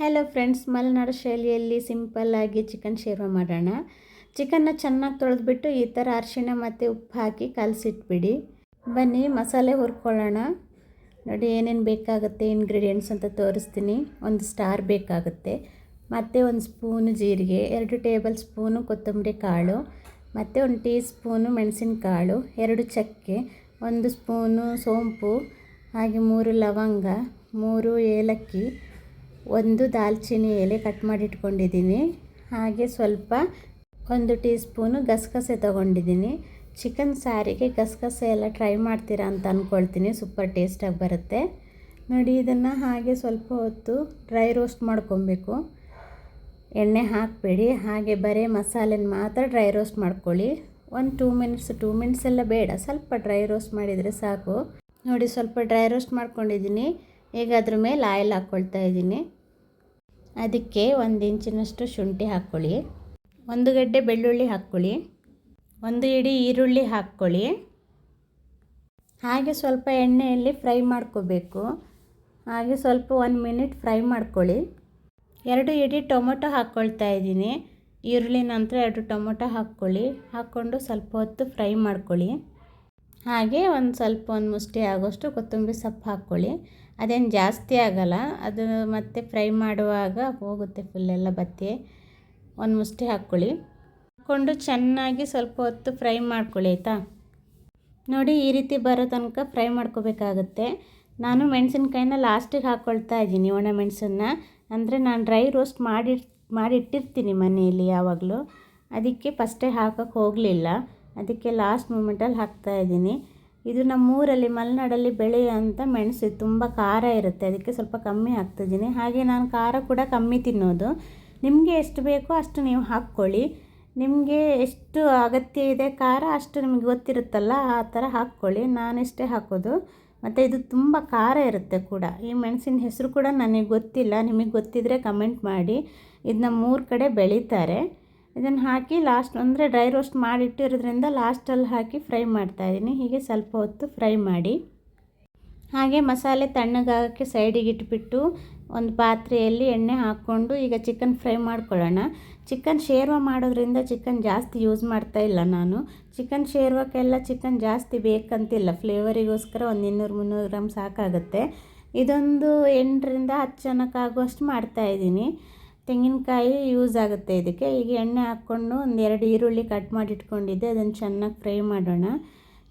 Hello friends Malenadu ಶೈಲಿಯಲ್ಲಿ ಸಿಂಪಲ್ಲಾಗಿ chicken ಶೇರ್ವ ಮಾಡೋಣ. ಚಿಕನ್ನ ಚೆನ್ನಾಗಿ ತೊಳೆದ್ಬಿಟ್ಟು ಈ ಥರ ಅರಿಶಿಣ ಮತ್ತು ಉಪ್ಪು ಹಾಕಿ ಕಲಸಿಟ್ಬಿಡಿ. ಬನ್ನಿ, ಮಸಾಲೆ ಹುರ್ಕೊಳ್ಳೋಣ. ನೋಡಿ ಏನೇನು ಬೇಕಾಗುತ್ತೆ ಇಂಗ್ರೀಡಿಯೆಂಟ್ಸ್ ಅಂತ ತೋರಿಸ್ತೀನಿ. ಒಂದು ಸ್ಟಾರ್ ಬೇಕಾಗುತ್ತೆ. ಮತ್ತು ಒಂದು ಸ್ಪೂನು ಜೀರಿಗೆ, ಎರಡು ಟೇಬಲ್ ಸ್ಪೂನು ಕೊತ್ತಂಬರಿ ಕಾಳು, ಮತ್ತು ಒಂದು ಟೀ ಸ್ಪೂನು ಮೆಣಸಿನಕಾಳು, ಎರಡು ಚಕ್ಕೆ, ಒಂದು ಸ್ಪೂನು ಸೋಂಪು, ಹಾಗೆ ಮೂರು ಲವಂಗ, ಮೂರು ಏಲಕ್ಕಿ ಒಂದು ದಾಲ್ಚಿನ್ನಿ ಎಲೆ ಕಟ್ ಮಾಡಿಟ್ಕೊಂಡಿದ್ದೀನಿ. ಹಾಗೆ ಸ್ವಲ್ಪ ಒಂದು ಟೀ ಸ್ಪೂನು ಗಸಗಸೆ ತೊಗೊಂಡಿದ್ದೀನಿ. ಚಿಕನ್ ಸಾರಿಗೆ ಗಸಗಸೆ ಎಲ್ಲ ಟ್ರೈ ಮಾಡ್ತೀರಾ ಅಂತ ಅಂದ್ಕೊಳ್ತೀನಿ ಸೂಪರ್ ಟೇಸ್ಟಾಗಿ ಬರುತ್ತೆ. ನೋಡಿ, ಇದನ್ನು ಹಾಗೆ ಸ್ವಲ್ಪ ಹೊತ್ತು ಡ್ರೈ ರೋಸ್ಟ್ ಮಾಡ್ಕೊಬೇಕು. ಎಣ್ಣೆ ಹಾಕಬೇಡಿ. ಹಾಗೆ ಬರೀ ಮಸಾಲೆನ ಮಾತ್ರ ಡ್ರೈ ರೋಸ್ಟ್ ಮಾಡ್ಕೊಳ್ಳಿ. ಒಂದು ಟೂ ಮಿನಿಟ್ಸ್ ಟೂ ಮಿನಿಟ್ಸ್ ಎಲ್ಲ ಬೇಡ. ಸ್ವಲ್ಪ ಡ್ರೈ ರೋಸ್ಟ್ ಮಾಡಿದರೆ ಸಾಕು. ನೋಡಿ, ಸ್ವಲ್ಪ ಡ್ರೈ ರೋಸ್ಟ್ ಮಾಡ್ಕೊಂಡಿದ್ದೀನಿ. ಈಗ ಅದ್ರ ಮೇಲೆ ಆಯಿಲ್ ಹಾಕ್ಕೊಳ್ತಾ ಇದ್ದೀನಿ. ಅದಕ್ಕೆ ಒಂದು ಇಂಚಿನಷ್ಟು ಶುಂಠಿ ಹಾಕ್ಕೊಳ್ಳಿ. ಒಂದು ಗಡ್ಡೆ ಬೆಳ್ಳುಳ್ಳಿ ಹಾಕ್ಕೊಳ್ಳಿ. ಒಂದು ಇಡಿ ಈರುಳ್ಳಿ ಹಾಕ್ಕೊಳ್ಳಿ. ಹಾಗೆ ಸ್ವಲ್ಪ ಎಣ್ಣೆಯಲ್ಲಿ ಫ್ರೈ ಮಾಡ್ಕೋಬೇಕು. ಹಾಗೆ ಸ್ವಲ್ಪ ಒಂದು ಮಿನಿಟ್ ಫ್ರೈ ಮಾಡ್ಕೊಳ್ಳಿ. ಎರಡು ಇಡಿ ಟೊಮೊಟೊ ಹಾಕ್ಕೊಳ್ತಾ ಇದ್ದೀನಿ. ಈರುಳ್ಳಿ ನಂತರ ಎರಡು ಟೊಮೊಟೊ ಹಾಕ್ಕೊಳ್ಳಿ. ಹಾಕ್ಕೊಂಡು ಸ್ವಲ್ಪ ಹೊತ್ತು ಫ್ರೈ ಮಾಡ್ಕೊಳ್ಳಿ. ಹಾಗೆ ಒಂದು ಸ್ವಲ್ಪ ಒಂದು ಮುಷ್ಟಿ ಆಗೋಷ್ಟು ಕೊತ್ತಂಬರಿ ಸೊಪ್ಪು ಹಾಕ್ಕೊಳ್ಳಿ. ಅದೇನು ಜಾಸ್ತಿ ಆಗಲ್ಲ, ಅದು ಮತ್ತೆ ಫ್ರೈ ಮಾಡುವಾಗ ಹೋಗುತ್ತೆ ಫುಲ್ಲೆಲ್ಲ ಬತ್ತಿ. ಒಂದು ಮುಷ್ಟಿ ಹಾಕ್ಕೊಳ್ಳಿ. ಹಾಕ್ಕೊಂಡು ಚೆನ್ನಾಗಿ ಸ್ವಲ್ಪ ಹೊತ್ತು ಫ್ರೈ ಮಾಡ್ಕೊಳ್ಳಿ, ಆಯಿತಾ? ನೋಡಿ, ಈ ರೀತಿ ಬರೋ ತನಕ ಫ್ರೈ ಮಾಡ್ಕೋಬೇಕಾಗುತ್ತೆ. ನಾನು ಮೆಣಸಿನ್ಕಾಯಿನ ಲಾಸ್ಟಿಗೆ ಹಾಕ್ಕೊಳ್ತಾ ಇದ್ದೀನಿ ಒಣ ಮೆಣಸನ್ನ. ಅಂದರೆ ನಾನು ಡ್ರೈ ರೋಸ್ಟ್ ಮಾಡಿ ಮಾಡಿಟ್ಟಿರ್ತೀನಿ ಮನೆಯಲ್ಲಿ ಯಾವಾಗಲೂ. ಅದಕ್ಕೆ ಫಸ್ಟೇ ಹಾಕೋಕ್ಕೆ ಹೋಗಲಿಲ್ಲ. ಅದಕ್ಕೆ ಲಾಸ್ಟ್ ಮೂಮೆಂಟಲ್ಲಿ ಹಾಕ್ತಾಯಿದ್ದೀನಿ ಇದು ನಮ್ಮೂರಲ್ಲಿ, ಮಲೆನಾಡಲ್ಲಿ ಬೆಳೆಯೋಂಥ ಮೆಣಸು ತುಂಬ ಖಾರ ಇರುತ್ತೆ. ಅದಕ್ಕೆ ಸ್ವಲ್ಪ ಕಮ್ಮಿ ಹಾಕ್ತಿದ್ದೀನಿ ಹಾಗೆ ನಾನು ಖಾರ ಕೂಡ ಕಮ್ಮಿ ತಿನ್ನೋದು. ನಿಮಗೆ ಎಷ್ಟು ಬೇಕೋ ಅಷ್ಟು ನೀವು ಹಾಕ್ಕೊಳ್ಳಿ. ನಿಮಗೆ ಎಷ್ಟು ಅಗತ್ಯ ಇದೆ ಖಾರ ಅಷ್ಟು ನಿಮಗೆ ಗೊತ್ತಿರುತ್ತಲ್ಲ, ಆ ಥರ ಹಾಕ್ಕೊಳ್ಳಿ. ನಾನೆಷ್ಟೇ ಹಾಕೋದು. ಮತ್ತು ಇದು ತುಂಬ ಖಾರ ಇರುತ್ತೆ ಕೂಡ. ಈ ಮೆಣಸಿನ ಹೆಸರು ಕೂಡ ನನಗೆ ಗೊತ್ತಿಲ್ಲ. ನಿಮಗೆ ಗೊತ್ತಿದ್ದರೆ ಕಮೆಂಟ್ ಮಾಡಿ. ಇದನ್ನ ಮೂರು ಕಡೆ ಬೆಳೀತಾರೆ. ಇದನ್ನು ಹಾಕಿ ಲಾಸ್ಟ್ ಅಂದರೆ ಡ್ರೈ ರೋಸ್ಟ್ ಮಾಡಿಟ್ಟಿರೋದ್ರಿಂದ ಲಾಸ್ಟಲ್ಲಿ ಹಾಕಿ ಫ್ರೈ ಮಾಡ್ತಾಯಿದ್ದೀನಿ ಹೀಗೆ ಸ್ವಲ್ಪ ಹೊತ್ತು ಫ್ರೈ ಮಾಡಿ. ಹಾಗೆ ಮಸಾಲೆ ತಣ್ಣಗಾಗೋಕ್ಕೆ ಸೈಡಿಗೆ ಇಟ್ಬಿಟ್ಟು ಒಂದು ಪಾತ್ರೆಯಲ್ಲಿ ಎಣ್ಣೆ ಹಾಕ್ಕೊಂಡು ಈಗ ಚಿಕನ್ ಫ್ರೈ ಮಾಡ್ಕೊಳ್ಳೋಣ. ಚಿಕನ್ ಶೇರ್ವ ಮಾಡೋದ್ರಿಂದ ಚಿಕನ್ ಜಾಸ್ತಿ ಯೂಸ್ ಮಾಡ್ತಾ ಇಲ್ಲ ನಾನು. ಚಿಕನ್ ಶೇರ್ವಕ್ಕೆಲ್ಲ ಚಿಕನ್ ಜಾಸ್ತಿ ಬೇಕಂತಿಲ್ಲ. ಫ್ಲೇವರಿಗೋಸ್ಕರ ಒಂದು ಇನ್ನೂರು ಮುನ್ನೂರು ಗ್ರಾಮ್ ಸಾಕಾಗುತ್ತೆ. ಇದೊಂದು ಎಂಟರಿಂದ ಹತ್ತು ಜನಕ್ಕಾಗುವಷ್ಟು ಮಾಡ್ತಾಯಿದ್ದೀನಿ ತೆಂಗಿನಕಾಯಿ ಯೂಸ್ ಆಗುತ್ತೆ ಇದಕ್ಕೆ. ಈಗ ಎಣ್ಣೆ ಹಾಕ್ಕೊಂಡು ಒಂದು ಎರಡು ಈರುಳ್ಳಿ ಕಟ್ ಮಾಡಿ ಇಟ್ಕೊಂಡಿದ್ದೆ ಅದನ್ನು ಚೆನ್ನಾಗಿ ಫ್ರೈ ಮಾಡೋಣ.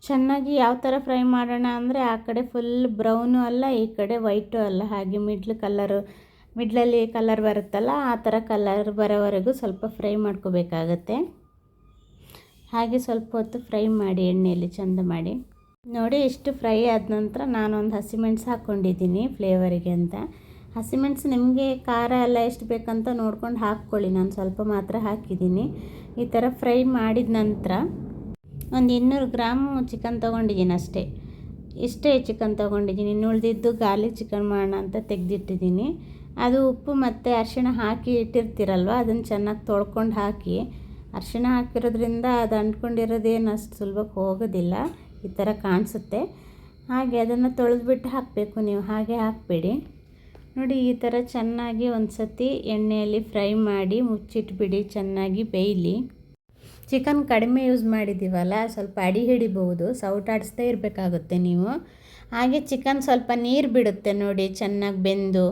ಚೆನ್ನಾಗಿ ಯಾವ ಥರ ಫ್ರೈ ಮಾಡೋಣ ಅಂದರೆ ಆ ಕಡೆ ಫುಲ್ ಬ್ರೌನು ಅಲ್ಲ, ಈ ಕಡೆ ವೈಟು ಅಲ್ಲ. ಹಾಗೆ ಮಿಡ್ಲ್ ಕಲ್ಲರು ಮಿಡ್ಲಲ್ಲಿ ಕಲರ್ ಬರುತ್ತಲ್ಲ, ಆ ಥರ ಕಲರ್ ಬರೋವರೆಗೂ ಸ್ವಲ್ಪ ಫ್ರೈ ಮಾಡ್ಕೋಬೇಕಾಗತ್ತೆ. ಹಾಗೆ ಸ್ವಲ್ಪ ಹೊತ್ತು ಫ್ರೈ ಮಾಡಿ, ಎಣ್ಣೆಯಲ್ಲಿ ಚೆಂದ ಮಾಡಿ. ನೋಡಿ, ಇಷ್ಟು ಫ್ರೈ ಆದ ನಂತರ ನಾನೊಂದು ಹಸಿಮೆಣಸು ಹಾಕ್ಕೊಂಡಿದ್ದೀನಿ ಫ್ಲೇವರಿಗೆ ಅಂತ. ಹಸಿಮೆಣಸು ನಿಮಗೆ ಖಾರ ಎಲ್ಲ ಎಷ್ಟು ಬೇಕಂತ ನೋಡ್ಕೊಂಡು ಹಾಕ್ಕೊಳ್ಳಿ. ನಾನು ಸ್ವಲ್ಪ ಮಾತ್ರ ಹಾಕಿದ್ದೀನಿ. ಈ ಥರ ಫ್ರೈ ಮಾಡಿದ ನಂತರ ಒಂದು ಇನ್ನೂರು ಗ್ರಾಮು ಚಿಕನ್ ತೊಗೊಂಡಿದ್ದೀನಿ ಅಷ್ಟೇ. ಇಷ್ಟೇ ಚಿಕನ್ ತೊಗೊಂಡಿದ್ದೀನಿ. ಇನ್ನು ಉಳಿದಿದ್ದು ಗಾಲಿ ಚಿಕನ್ ಮಾಡೋಣ ಅಂತ ತೆಗೆದಿಟ್ಟಿದ್ದೀನಿ. ಅದು ಉಪ್ಪು ಮತ್ತು ಅರಿಶಿಣ ಹಾಕಿ ಇಟ್ಟಿರ್ತೀರಲ್ವ, ಅದನ್ನು ಚೆನ್ನಾಗಿ ತೊಳ್ಕೊಂಡು ಹಾಕಿ. ಅರಿಶಿಣ ಹಾಕಿರೋದ್ರಿಂದ ಅದು ಅಂಟ್ಕೊಂಡಿರೋದೇನು ಅಷ್ಟು ಸುಲಭಕ್ಕೆ ಹೋಗೋದಿಲ್ಲ. ಈ ಥರ ಕಾಣಿಸುತ್ತೆ. ಹಾಗೆ ಅದನ್ನು ತೊಳೆದ್ಬಿಟ್ಟು ಹಾಕಬೇಕು ನೀವು. ಹಾಗೆ ಹಾಕಬೇಡಿ. ನೋಡಿ, ಈ ಥರ ಚೆನ್ನಾಗಿ ಒಂದು ಸತಿ ಎಣ್ಣೆಯಲ್ಲಿ ಫ್ರೈ ಮಾಡಿ ಮುಚ್ಚಿಟ್ಬಿಡಿ, ಚೆನ್ನಾಗಿ ಬೇಯಲಿ. ಚಿಕನ್ ಕಡಿಮೆ ಯೂಸ್ ಮಾಡಿದ್ದೀವಲ್ಲ ಸ್ವಲ್ಪ ಅಡಿ ಹಿಡಿಬಹುದು ಸೌಟಾಡಿಸ್ದೇ ಇರಬೇಕಾಗುತ್ತೆ ನೀವು. ಹಾಗೆ ಚಿಕನ್ ಸ್ವಲ್ಪ ನೀರು ಬಿಡುತ್ತೆ ನೋಡಿ, ಚೆನ್ನಾಗಿ ಬೆಂದು.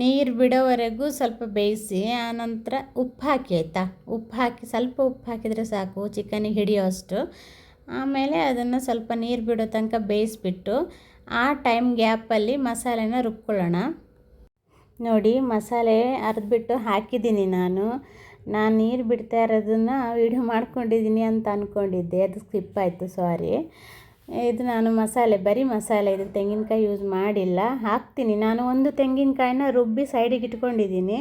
ನೀರು ಬಿಡೋವರೆಗೂ ಸ್ವಲ್ಪ ಬೇಯಿಸಿ, ಆನಂತರ ಉಪ್ಪು ಹಾಕಿ ಆಯಿತಾ? ಉಪ್ಪು ಹಾಕಿ, ಸ್ವಲ್ಪ ಉಪ್ಪು ಹಾಕಿದರೆ ಸಾಕು ಚಿಕನಿಗೆ ಹಿಡಿಯೋ ಅಷ್ಟು. ಆಮೇಲೆ ಅದನ್ನು ಸ್ವಲ್ಪ ನೀರು ಬಿಡೋ ತನಕ ಬೇಯಿಸ್ಬಿಟ್ಟು, ಆ ಟೈಮ್ ಗ್ಯಾಪಲ್ಲಿ ಮಸಾಲೆನ ರುಬ್ಕೊಳ್ಳೋಣ. ನೋಡಿ ಮಸಾಲೆ ಅರ್ದ್ಬಿಟ್ಟು ಹಾಕಿದ್ದೀನಿ ನಾನು. ನಾನು ನೀರು ಬಿಡ್ತಾ ಇರೋದನ್ನು ವೀಡಿಯೋ ಮಾಡ್ಕೊಂಡಿದ್ದೀನಿ ಅಂತ ಅಂದ್ಕೊಂಡಿದ್ದೆ ಅದು ಸ್ಕಿಪ್ ಆಯಿತು ಸಾರಿ ಇದು ನಾನು ಮಸಾಲೆ, ಬರೀ ಮಸಾಲೆ. ಇದು ತೆಂಗಿನಕಾಯಿ ಯೂಸ್ ಮಾಡಿಲ್ಲ. ಹಾಕ್ತೀನಿ. ನಾನು ಒಂದು ತೆಂಗಿನಕಾಯಿನ ರುಬ್ಬಿ ಸೈಡಿಗೆ ಇಟ್ಕೊಂಡಿದ್ದೀನಿ.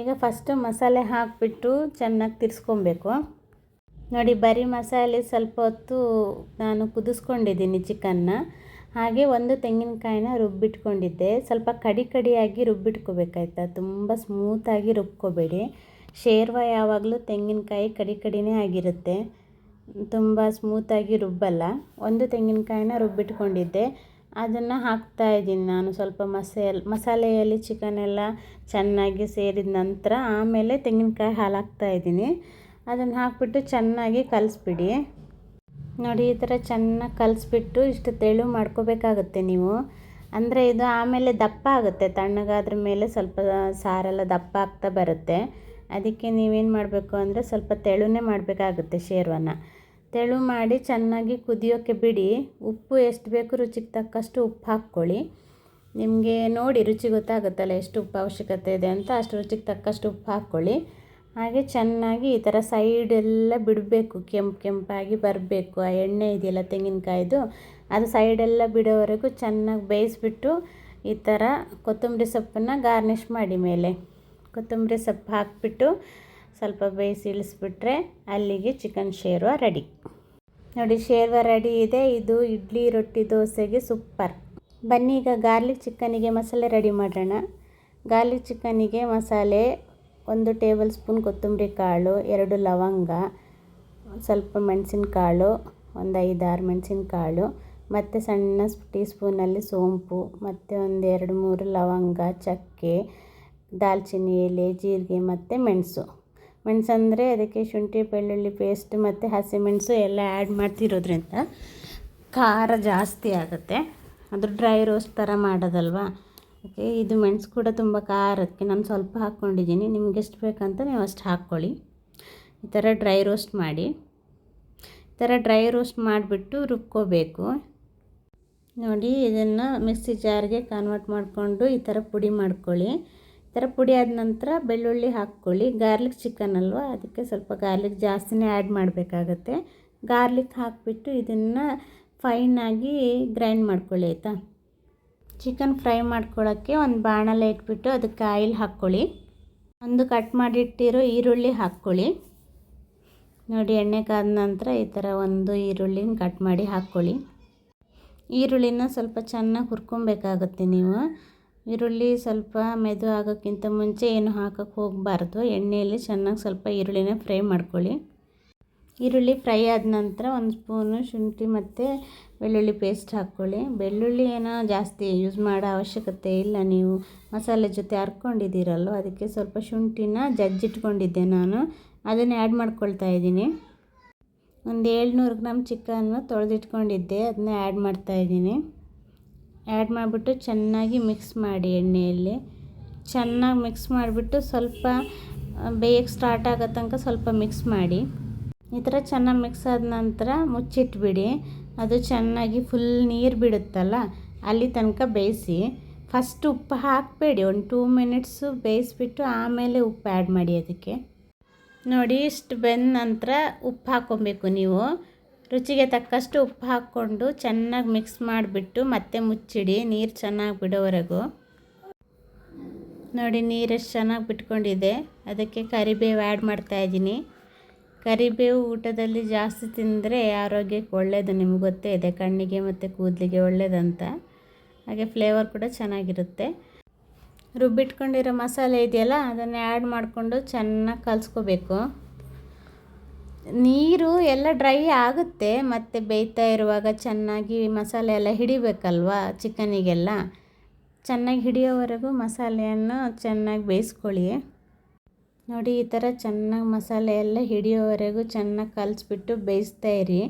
ಈಗ ಫಸ್ಟು ಮಸಾಲೆ ಹಾಕಿಬಿಟ್ಟು ಚೆನ್ನಾಗಿ ತಿರ್ಸ್ಕೊಬೇಕು. ನೋಡಿ, ಬರೀ ಮಸಾಲೆ ಸ್ವಲ್ಪ ಹೊತ್ತು ನಾನು ಕುದಿಸ್ಕೊಂಡಿದ್ದೀನಿ ಚಿಕನ್ನ ಹಾಗೆ ಒಂದು ತೆಂಗಿನಕಾಯಿನ ರುಬ್ಬಿಟ್ಕೊಂಡಿದ್ದೆ. ಸ್ವಲ್ಪ ಕಡಿ ಕಡಿಯಾಗಿ ರುಬ್ಬಿಟ್ಕೋಬೇಕಾಯ್ತಾ? ತುಂಬ ಸ್ಮೂತಾಗಿ ರುಬ್ಕೋಬೇಡಿ. ಶೇರ್ವ ಯಾವಾಗಲೂ ತೆಂಗಿನಕಾಯಿ ಕಡಿ ಕಡಿನೇ ಆಗಿರುತ್ತೆ. ತುಂಬ ಸ್ಮೂತಾಗಿ ರುಬ್ಬಲ್ಲ. ಒಂದು ತೆಂಗಿನಕಾಯಿನ ರುಬ್ಬಿಟ್ಕೊಂಡಿದ್ದೆ. ಅದನ್ನು ಹಾಕ್ತಾ ಇದ್ದೀನಿ ನಾನು ಸ್ವಲ್ಪ ಮಸಾಲೆ ಮಸಾಲೆಯಲ್ಲಿ ಚಿಕನ್ ಎಲ್ಲ ಚೆನ್ನಾಗಿ ಸೇರಿದ ನಂತರ ಆಮೇಲೆ ತೆಂಗಿನಕಾಯಿ ಹಾಲು ಹಾಕ್ತಾ ಇದ್ದೀನಿ. ಅದನ್ನು ಹಾಕ್ಬಿಟ್ಟು ಚೆನ್ನಾಗಿ ಕಲಿಸ್ಬಿಡಿ. ನೋಡಿ, ಈ ಥರ ಚೆನ್ನಾಗಿ ಕಲಿಸ್ಬಿಟ್ಟು ಇಷ್ಟು ತೆಳು ಮಾಡ್ಕೋಬೇಕಾಗುತ್ತೆ ನೀವು. ಅಂದರೆ ಇದು ಆಮೇಲೆ ದಪ್ಪ ಆಗುತ್ತೆ. ತಣ್ಣಗಾದ್ರ ಮೇಲೆ ಸ್ವಲ್ಪ ಸಾರೆಲ್ಲ ದಪ್ಪ ಆಗ್ತಾ ಬರುತ್ತೆ. ಅದಕ್ಕೆ ನೀವೇನು ಮಾಡಬೇಕು ಅಂದರೆ ಸ್ವಲ್ಪ ತೆಳುನೇ ಮಾಡಬೇಕಾಗುತ್ತೆ ಶೇರ್ವನ ತೆಳು ಮಾಡಿ ಚೆನ್ನಾಗಿ ಕುದಿಯೋಕ್ಕೆ ಬಿಡಿ. ಉಪ್ಪು ಎಷ್ಟು ಬೇಕು ರುಚಿಗೆ ತಕ್ಕಷ್ಟು ಉಪ್ಪು ಹಾಕ್ಕೊಳ್ಳಿ. ನಿಮಗೆ ನೋಡಿ ರುಚಿ ಗೊತ್ತಾಗುತ್ತಲ್ಲ ಎಷ್ಟು ಉಪ್ಪು ಅವಶ್ಯಕತೆ ಇದೆ ಅಂತ ಅಷ್ಟು ರುಚಿಗೆ ತಕ್ಕಷ್ಟು ಉಪ್ಪು ಹಾಕ್ಕೊಳ್ಳಿ. ಹಾಗೆ ಚೆನ್ನಾಗಿ ಈ ಥರ ಸೈಡೆಲ್ಲ ಬಿಡಬೇಕು, ಕೆಂಪು ಕೆಂಪಾಗಿ ಬರಬೇಕು. ಆ ಎಣ್ಣೆ ಇದೆಯಲ್ಲ ತೆಂಗಿನಕಾಯಿದು, ಅದು ಸೈಡೆಲ್ಲ ಬಿಡೋವರೆಗೂ ಚೆನ್ನಾಗಿ ಬೇಯಿಸ್ಬಿಟ್ಟು ಈ ಥರ ಕೊತ್ತಂಬರಿ ಸೊಪ್ಪನ್ನು ಗಾರ್ನಿಷ್ ಮಾಡಿ ಮೇಲೆ. ಕೊತ್ತಂಬರಿ ಸೊಪ್ಪು ಹಾಕಿಬಿಟ್ಟು ಸ್ವಲ್ಪ ಬೇಯಿಸಿ ಇಳಿಸ್ಬಿಟ್ರೆ ಅಲ್ಲಿಗೆ ಚಿಕನ್ ಶೇರ್ವ ರೆಡಿ. ನೋಡಿ, ಶೇರ್ವ ರೆಡಿ ಇದೆ. ಇದು ಇಡ್ಲಿ ರೊಟ್ಟಿ ದೋಸೆಗೆ ಸೂಪರ್. ಬನ್ನಿ, ಈಗ ಗಾರ್ಲಿಕ್ ಚಿಕನಿಗೆ ಮಸಾಲೆ ರೆಡಿ ಮಾಡೋಣ. ಗಾರ್ಲಿಕ್ ಚಿಕನಿಗೆ ಮಸಾಲೆ ಒಂದು ಟೇಬಲ್ ಸ್ಪೂನ್ ಕೊತ್ತಂಬರಿ ಕಾಳು, ಎರಡು ಲವಂಗ, ಸ್ವಲ್ಪ ಮೆಣಸಿನಕಾಳು ಒಂದು ಐದಾರು ಮೆಣಸಿನಕಾಳು ಮತ್ತು ಸಣ್ಣ ಟೀ ಸ್ಪೂನಲ್ಲಿ ಸೋಂಪು, ಮತ್ತು ಒಂದು ಎರಡು ಮೂರು ಲವಂಗ, ಚಕ್ಕೆ, ದಾಲ್ಚಿನ್ನಿ, ಎಲೆ, ಜೀರಿಗೆ, ಮತ್ತು ಮೆಣಸು. ಮೆಣಸಂದರೆ ಅದಕ್ಕೆ ಶುಂಠಿ, ಬೆಳ್ಳುಳ್ಳಿ ಪೇಸ್ಟ್ ಮತ್ತು ಹಸಿಮೆಣಸು ಎಲ್ಲ ಆ್ಯಡ್ ಮಾಡ್ತಿರೋದ್ರಿಂದ ಖಾರ ಜಾಸ್ತಿ ಆಗುತ್ತೆ. ಅದು ಡ್ರೈ ರೋಸ್ಟ್ ಥರ ಮಾಡೋದಲ್ವಾ? ಓಕೆ ಇದು ಮೆಣಸು ಕೂಡ ತುಂಬ ಖಾರಕ್ಕೆ ನಾನು ಸ್ವಲ್ಪ ಹಾಕ್ಕೊಂಡಿದ್ದೀನಿ. ನಿಮ್ಗೆ ಎಷ್ಟು ಬೇಕಂತ ನೀವು ಅಷ್ಟು ಹಾಕ್ಕೊಳ್ಳಿ. ಈ ಥರ ಡ್ರೈ ರೋಸ್ಟ್ ಮಾಡಿ. ಈ ಥರ ಡ್ರೈ ರೋಸ್ಟ್ ಮಾಡಿಬಿಟ್ಟು ರುಬ್ಕೋಬೇಕು. ನೋಡಿ, ಇದನ್ನು ಮಿಕ್ಸಿ ಜಾರ್ಗೆ ಕನ್ವರ್ಟ್ ಮಾಡಿಕೊಂಡು ಈ ಥರ ಪುಡಿ ಮಾಡ್ಕೊಳ್ಳಿ. ಈ ಥರ ಪುಡಿ ಆದ ನಂತರ ಬೆಳ್ಳುಳ್ಳಿ ಹಾಕ್ಕೊಳ್ಳಿ. ಗಾರ್ಲಿಕ್ ಚಿಕನ್ ಅಲ್ವಾ? ಅದಕ್ಕೆ ಸ್ವಲ್ಪ ಗಾರ್ಲಿಕ್ ಜಾಸ್ತಿನೇ ಆ್ಯಡ್ ಮಾಡಬೇಕಾಗತ್ತೆ. ಗಾರ್ಲಿಕ್ ಹಾಕಿಬಿಟ್ಟು ಇದನ್ನು ಫೈನಾಗಿ ಗ್ರೈಂಡ್ ಮಾಡ್ಕೊಳ್ಳಿ, ಆಯಿತಾ? ಚಿಕನ್ ಫ್ರೈ ಮಾಡ್ಕೊಳ್ಳೋಕ್ಕೆ ಒಂದು ಬಾಣಲೆ ಇಟ್ಬಿಟ್ಟು ಅದಕ್ಕೆ ಆಯಿಲ್ ಹಾಕ್ಕೊಳ್ಳಿ. ಒಂದು ಕಟ್ ಮಾಡಿಟ್ಟಿರೋ ಈರುಳ್ಳಿ ಹಾಕ್ಕೊಳ್ಳಿ. ನೋಡಿ, ಎಣ್ಣೆ ಕಾದ ನಂತರ ಈ ಥರ ಒಂದು ಈರುಳ್ಳಿನ ಕಟ್ ಮಾಡಿ ಹಾಕ್ಕೊಳ್ಳಿ. ಈರುಳ್ಳಿನ ಸ್ವಲ್ಪ ಚೆನ್ನಾಗಿ ಹುರ್ಕೊಬೇಕಾಗುತ್ತೆ ನೀವು. ಈರುಳ್ಳಿ ಸ್ವಲ್ಪ ಮೆದು ಆಗೋಕ್ಕಿಂತ ಮುಂಚೆ ಏನು ಹಾಕೋಕ್ಕೆ ಹೋಗಬಾರ್ದು. ಎಣ್ಣೆಯಲ್ಲಿ ಚೆನ್ನಾಗಿ ಸ್ವಲ್ಪ ಈರುಳ್ಳಿನ ಫ್ರೈ ಮಾಡ್ಕೊಳ್ಳಿ. ಈರುಳ್ಳಿ ಫ್ರೈ ಆದ ನಂತರ ಒಂದು ಸ್ಪೂನು ಶುಂಠಿ ಮತ್ತು ಬೆಳ್ಳುಳ್ಳಿ ಪೇಸ್ಟ್ ಹಾಕ್ಕೊಳ್ಳಿ ಬೆಳ್ಳುಳ್ಳಿ ಏನೋ ಜಾಸ್ತಿ ಯೂಸ್ ಮಾಡೋ ಅವಶ್ಯಕತೆ ಇಲ್ಲ. ನೀವು ಮಸಾಲೆ ಜೊತೆ ಹರ್ಕೊಂಡಿದ್ದೀರಲ್ವ ಅದಕ್ಕೆ ಸ್ವಲ್ಪ ಶುಂಠಿನ ಜಜ್ಜಿಟ್ಕೊಂಡಿದ್ದೆ ನಾನು. ಅದನ್ನು ಆ್ಯಡ್ ಮಾಡ್ಕೊಳ್ತಾ ಇದ್ದೀನಿ. ಒಂದು ಏಳ್ನೂರು ಗ್ರಾಮ್ ಚಿಕನ್ನು ತೊಳೆದಿಟ್ಕೊಂಡಿದ್ದೆ, ಅದನ್ನ ಆ್ಯಡ್ ಮಾಡ್ತಾಯಿದ್ದೀನಿ ಆ್ಯಡ್ ಮಾಡಿಬಿಟ್ಟು ಚೆನ್ನಾಗಿ ಮಿಕ್ಸ್ ಮಾಡಿ ಎಣ್ಣೆಯಲ್ಲಿ. ಚೆನ್ನಾಗಿ ಮಿಕ್ಸ್ ಮಾಡಿಬಿಟ್ಟು ಸ್ವಲ್ಪ ಬೇಯಕ್ಕೆ ಸ್ಟಾರ್ಟ್ ಆಗೋ ತನಕ ಸ್ವಲ್ಪ ಮಿಕ್ಸ್ ಮಾಡಿ. ಈ ಥರ ಚೆನ್ನಾಗಿ ಮಿಕ್ಸ್ ಆದ ನಂತರ ಮುಚ್ಚಿಟ್ಬಿಡಿ. ಅದು ಚೆನ್ನಾಗಿ ಫುಲ್ ನೀರು ಬಿಡುತ್ತಲ್ಲ, ಅಲ್ಲಿ ತನಕ ಬೇಯಿಸಿ. ಫಸ್ಟ್ ಉಪ್ಪು ಹಾಕಬೇಡಿ, ಒಂದು ಟೂ ಮಿನಿಟ್ಸು ಬೇಯಿಸ್ಬಿಟ್ಟು ಆಮೇಲೆ ಉಪ್ಪು ಆ್ಯಡ್ ಮಾಡಿ ಅದಕ್ಕೆ. ನೋಡಿ, ಇಷ್ಟು ಬೆಂದ ನಂತರ ಉಪ್ಪು ಹಾಕ್ಕೊಬೇಕು ನೀವು. ರುಚಿಗೆ ತಕ್ಕಷ್ಟು ಉಪ್ಪು ಹಾಕ್ಕೊಂಡು ಚೆನ್ನಾಗಿ ಮಿಕ್ಸ್ ಮಾಡಿಬಿಟ್ಟು ಮತ್ತೆ ಮುಚ್ಚಿಡಿ, ನೀರು ಚೆನ್ನಾಗಿ ಬಿಡೋವರೆಗೂ. ನೋಡಿ, ನೀರು ಎಷ್ಟು ಚೆನ್ನಾಗಿ ಬಿಟ್ಕೊಂಡಿದೆ. ಅದಕ್ಕೆ ಕರಿಬೇವು ಆ್ಯಡ್ ಮಾಡ್ತಾಯಿದ್ದೀನಿ ಕರಿಬೇವು ಊಟದಲ್ಲಿ ಜಾಸ್ತಿ ತಿಂದರೆ ಆರೋಗ್ಯಕ್ಕೆ ಒಳ್ಳೆಯದು ನಿಮ್ಗೆ ಗೊತ್ತೇ ಇದೆ. ಕಣ್ಣಿಗೆ ಮತ್ತು ಕೂದಲಿಗೆ ಒಳ್ಳೆಯದಂತ ಹಾಗೆ ಫ್ಲೇವರ್ ಕೂಡ ಚೆನ್ನಾಗಿರುತ್ತೆ. ರುಬ್ಬಿಟ್ಕೊಂಡಿರೋ ಮಸಾಲೆ ಇದೆಯಲ್ಲ, ಅದನ್ನು ಆ್ಯಡ್ ಮಾಡಿಕೊಂಡು ಚೆನ್ನಾಗಿ ಕಲಿಸ್ಕೋಬೇಕು. ನೀರು ಎಲ್ಲ ಡ್ರೈ ಆಗುತ್ತೆ, ಮತ್ತು ಬೇಯ್ತಾ ಇರುವಾಗ ಚೆನ್ನಾಗಿ ಮಸಾಲೆ ಎಲ್ಲ ಹಿಡಿಬೇಕಲ್ವಾ ಚಿಕನಿಗೆಲ್ಲ? ಚೆನ್ನಾಗಿ ಹಿಡಿಯೋವರೆಗೂ ಮಸಾಲೆಯನ್ನು ಚೆನ್ನಾಗಿ ಬೇಯಿಸ್ಕೊಳ್ಳಿ. ನೋಡಿ, ಈ ಥರ ಚೆನ್ನಾಗಿ ಮಸಾಲೆ ಎಲ್ಲ ಹಿಡಿಯೋವರೆಗೂ ಚೆನ್ನಾಗಿ ಕಲಿಸ್ಬಿಟ್ಟು ಬೇಯಿಸ್ತಾ ಇರಿ.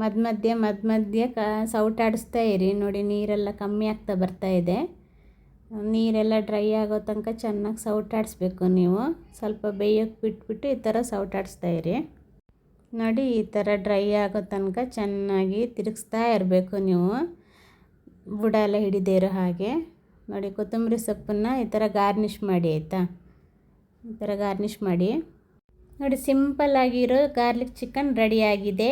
ಮಧ್ಯ ಮಧ್ಯೆ ಮಧ್ಯ ಮಧ್ಯೆ ಕ ಸೌಟಾಡಿಸ್ತಾ ಇರಿ. ನೋಡಿ, ನೀರೆಲ್ಲ ಕಮ್ಮಿ ಆಗ್ತಾ ಬರ್ತಾ ಇದೆ. ನೀರೆಲ್ಲ ಡ್ರೈ ಆಗೋ ತನಕ ಚೆನ್ನಾಗಿ ಸೌಟಾಡಿಸ್ಬೇಕು ನೀವು. ಸ್ವಲ್ಪ ಬೇಯೋಕ್ಕೆ ಬಿಟ್ಬಿಟ್ಟು ಈ ಥರ ಸೌಟಾಡಿಸ್ತಾ ಇರಿ. ನೋಡಿ, ಈ ಥರ ಡ್ರೈ ಆಗೋ ತನಕ ಚೆನ್ನಾಗಿ ತಿರುಗಿಸ್ತಾ ಇರಬೇಕು ನೀವು. ಬುಡ ಎಲ್ಲ ಹಿಡಿದೇ ಹಾಗೆ. ನೋಡಿ, ಕೊತ್ತಂಬರಿ ಸೊಪ್ಪನ್ನು ಈ ಥರ ಗಾರ್ನಿಷ್ ಮಾಡಿ, ಆಯಿತಾ? ಈ ಥರ ಗಾರ್ನಿಷ್ ಮಾಡಿ. ನೋಡಿ ಸಿಂಪಲ್ ಸಿಂಪಲ್ಲಾಗಿರೋ ಗಾರ್ಲಿಕ್ ಚಿಕನ್ ರೆಡಿಯಾಗಿದೆ